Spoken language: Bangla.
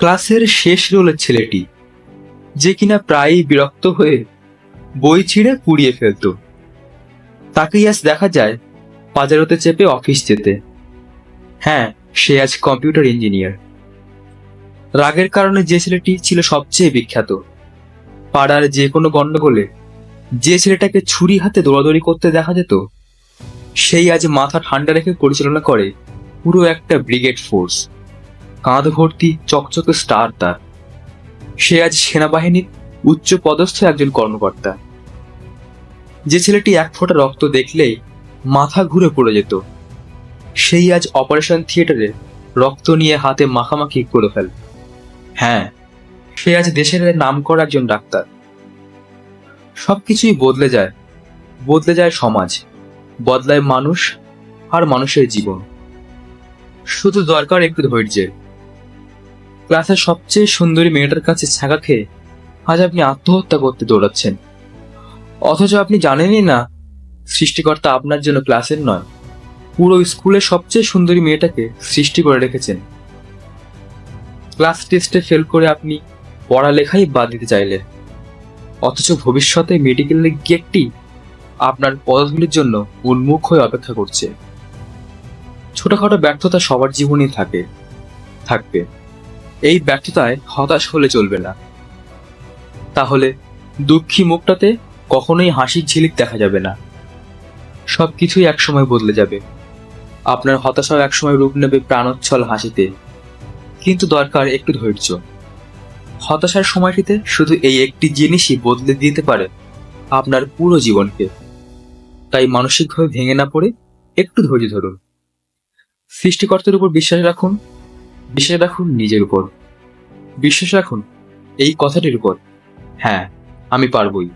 ক্লাসের শেষ রোলের ছেলেটি, যে কিনা প্রায়ই বিরক্ত হয়ে বই ছিঁড়ে পুড়িয়ে ফেলত। তাকেই আজ দেখা যায় পাজারোতে চেপে অফিস যেতে। হ্যাঁ সে আজ কম্পিউটার ইঞ্জিনিয়ার। রাগের কারণে যে ছেলেটি ছিল সবচেয়ে বিখ্যাত। পাড়ার যে কোনো গণ্ডগোলে যে ছেলেটাকে ছুরি হাতে দৌড়াদৌড়ি করতে দেখা যেত, সেই আজ মাথা ঠান্ডা রেখে পরিচালনা করে পুরো একটা ব্রিগেড ফোর্স। কাঁধ ভর্তি চকচকে স্টার তার। সে আজ সেনাবাহিনীর উচ্চ পদস্থ একজন কর্মকর্তা। যে ছেলেটি এক ফোঁটা রক্ত দেখলেই মাথা ঘুরে পড়ে যেত। সেই আজ অপারেশন থিয়েটারে রক্ত নিয়ে হাতে মাখামাখি করে ফেল। হ্যাঁ সে আজ দেশের নাম করা একজন ডাক্তার। সবকিছুই বদলে যায় বদলে যায় সমাজ, বদলায় মানুষ আর মানুষের জীবন। শুধু দরকার একটু ধৈর্যের। ক্লাসের সবচেয়ে সুন্দরী মেয়েটার কাছে ছাঁকা খেয়ে আজ আপনি আত্মহত্যা করতে দৌড়াচ্ছেন। অথচ আপনি জানেনই না, সৃষ্টিকর্তা আপনার জন্য ক্লাসের নয়, পুরো স্কুলের সবচেয়ে সুন্দরী মেয়েটাকে সৃষ্টি করে রেখেছেন। ক্লাস টেস্টে ফেল করে আপনি পড়ালেখাই বাদ দিতে চাইলেন। অথচ ভবিষ্যতে মেডিকেলে গেটটি আপনার পদগুলির জন্য উন্মুখ হয়ে অপেক্ষা করছে। ছোটখাটো ব্যর্থতা সবার জীবনেই থাকে, থাকবে। এই ব্যর্থতায় হতাশ হলে চলবে না। তাহলে দুঃখী মুখটাতে কখনোই হাসির ঝিলিক দেখা যাবে না। সব কিছুই একসময় বদলে যাবে। আপনার হতাশাও একসময় রূপ নেবে প্রাণোচ্ছল হাসিতে। কিন্তু দরকার একটু ধৈর্য। হতাশার সময়টিতে শুধু এই একটি জিনিসই বদলে দিতে পারে আপনার পুরো জীবনকে। তাই মানসিকভাবে ভেঙে না পড়ে একটু ধৈর্য ধরুন। সৃষ্টিকর্তার উপর বিশ্বাস রাখুন বিশ্বাস রাখুন নিজের উপর। বিশ্বাস রাখুন এই কথাটির উপর। হ্যাঁ আমি পারবই।